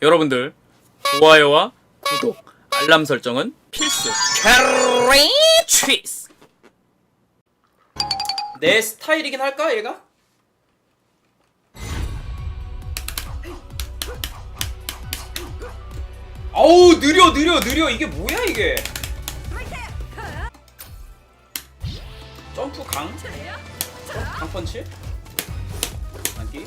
여러분들 좋아요와 구독, 알람 설정은 필수. 캐리 치스. 내 스타일이긴 할까 얘가? 어우 느려 느려 느려 이게 뭐야 이게? 점프 강? 점프 강 펀치? 안기?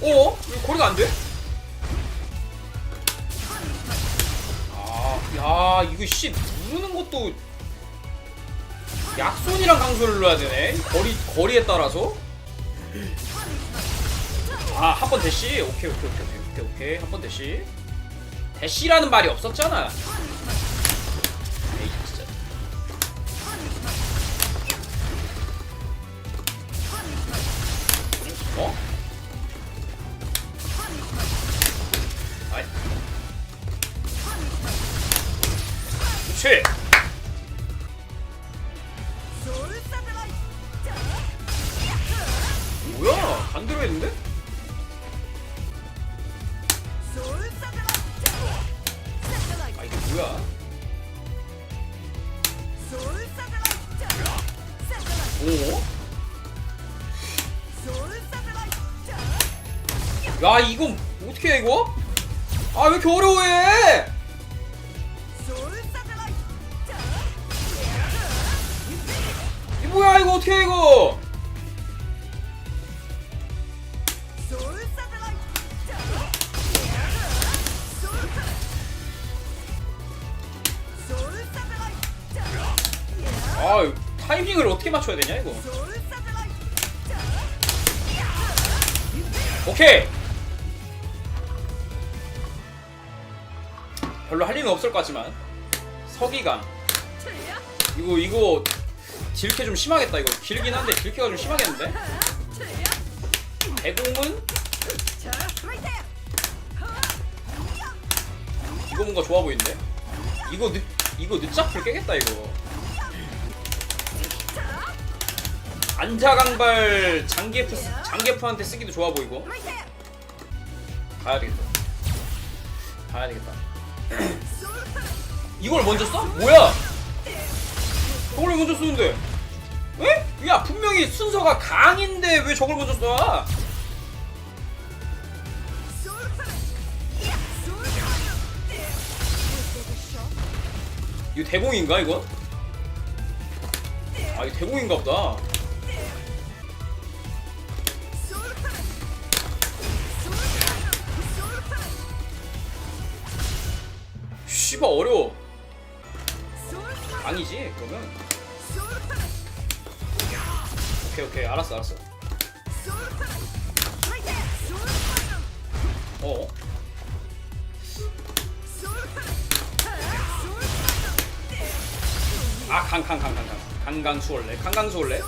어? 왜 거리가 안 돼? 아, 야, 이거 씨 누르는 것도 약손이랑 강손을 눌러야 되네. 거리 거리에 따라서. 아, 한 번 대시. 오케이, 오케이, 오케이, 오케이, 오케이. 한 번 대시. 대시라는 말이 없었잖아. 반대로 했는데? 아 이게 뭐야? 오? 야 이거 어떻게 해 이거? 아 왜 이렇게 어려워해? 이 뭐야 이거 어떻게 해 이거? 아 타이밍을 어떻게 맞춰야 되냐 이거? 오케이. 별로 할 일은 없을 것 같지만 서기강 이거 이거 딜캐 좀 심하겠다 이거. 길긴 한데 딜캐가 좀 심하겠는데? 대공은 이거 뭔가 좋아 보이는데? 이거 늦 이거 늦작풀 깨겠다 이거 안자 강발 장계프 쓰- 장계프한테 쓰기도 좋아 보이고 가야 되겠다 가야 되겠다 이걸 먼저 써? 뭐야 저걸 왜 먼저 쓰는데 왜? 야 분명히 순서가 강인데 왜 저걸 먼저 써? 이거 대공인가 이거? 아 이거 대공인가 보다 씨발 어려워 강이지 그러면 오케이 오케이 알았어 알았어 어 아, 강, 강, 강, 강, 강. 강강 수월래. 강강 수월래.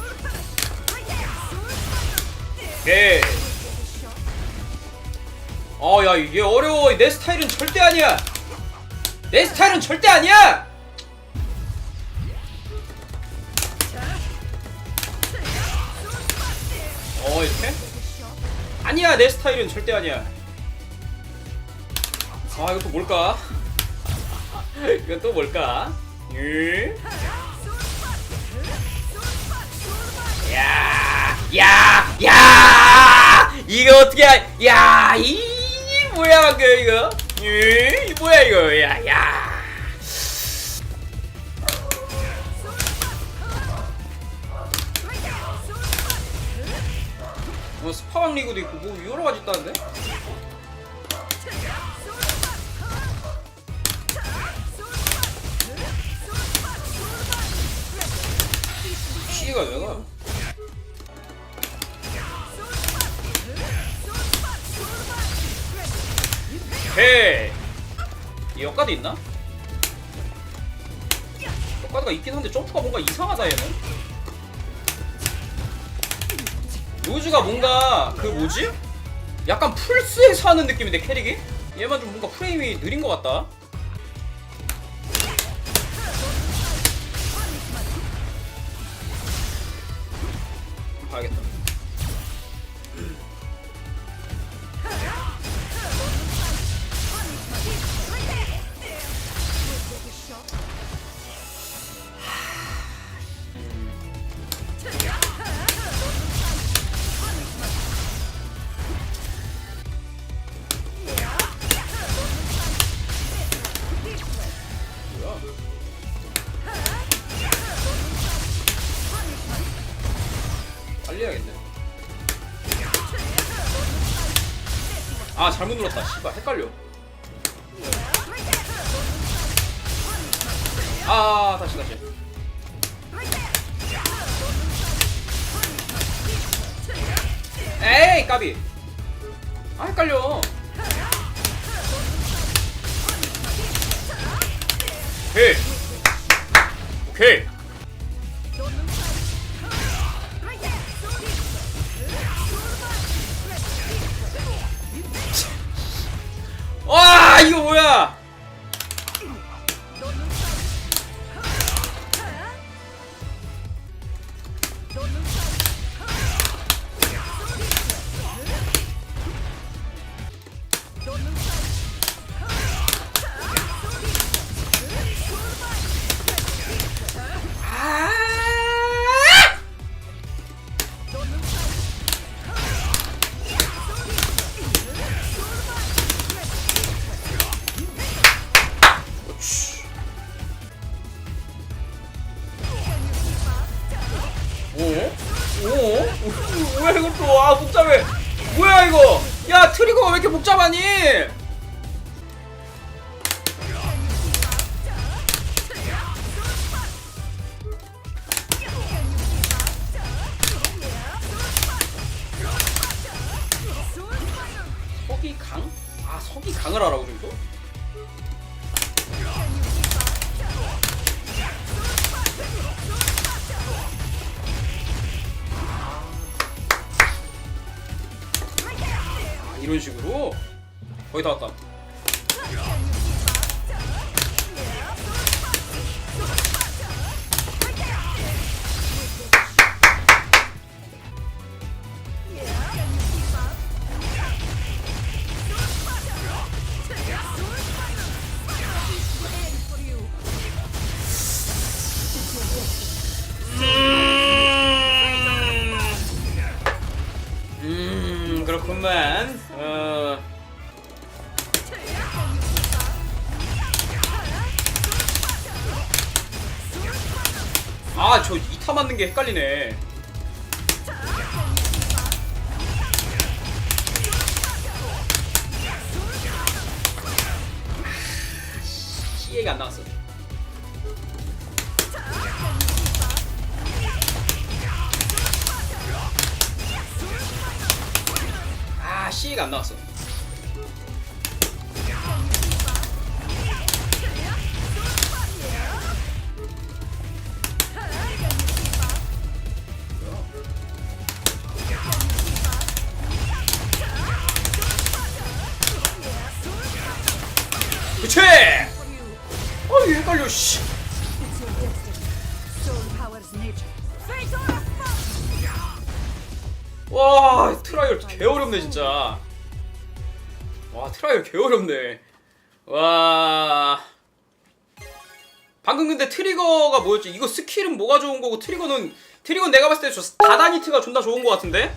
오케이. 어, 야, 이게 어려워. 내 스타일은 절대 아니야. 내 스타일은 절대 아니야. 어, 이렇게? 아니야, 내 스타일은 절대 아니야. 아, 이거 또 뭘까? 이건 또 뭘까? 응? 야, 야, 야! 이거 어떻게, 하- 야, 이 뭐야 그 이거? 응? 뭐야 이거 야 야. 뭐 스파왕 리그도 있고 뭐 여러 가지 있다는데? 시계가 왜 가? 오케이 얘 역가드 있나? 역가드가 있긴 한데 점프가 뭔가 이상하다 얘는 로즈가 뭔가 그 뭐지? 약간 풀스에서 하는 느낌인데 캐릭이? 얘만 좀 뭔가 프레임이 느린 것 같다 아 잘못 눌렀다. 씨발 헷갈려. 아 다시 다시. 에이 까비. 아 헷갈려. 오케이. 오케이. 오? 뭐야 이거 또? 아 복잡해. 뭐야 이거? 야 트리거가 왜 이렇게 복잡하니? 서기 강? 아 서기 강을 알아고 저기서? 이런 식으로 거의 다 왔다. 맞는 게 헷갈리네. 시에가 안 나왔어. 아 시에가 안 나왔어. 그치? 아 이게 헷갈려 씨. 와 트라이얼 개 어렵네 진짜. 와 트라이얼 개 어렵네. 와. 방금 근데 트리거가 뭐였지? 이거 스킬은 뭐가 좋은 거고 트리거는 트리거는 내가 봤을 때 저 다다니트가 존나 좋은 거 같은데?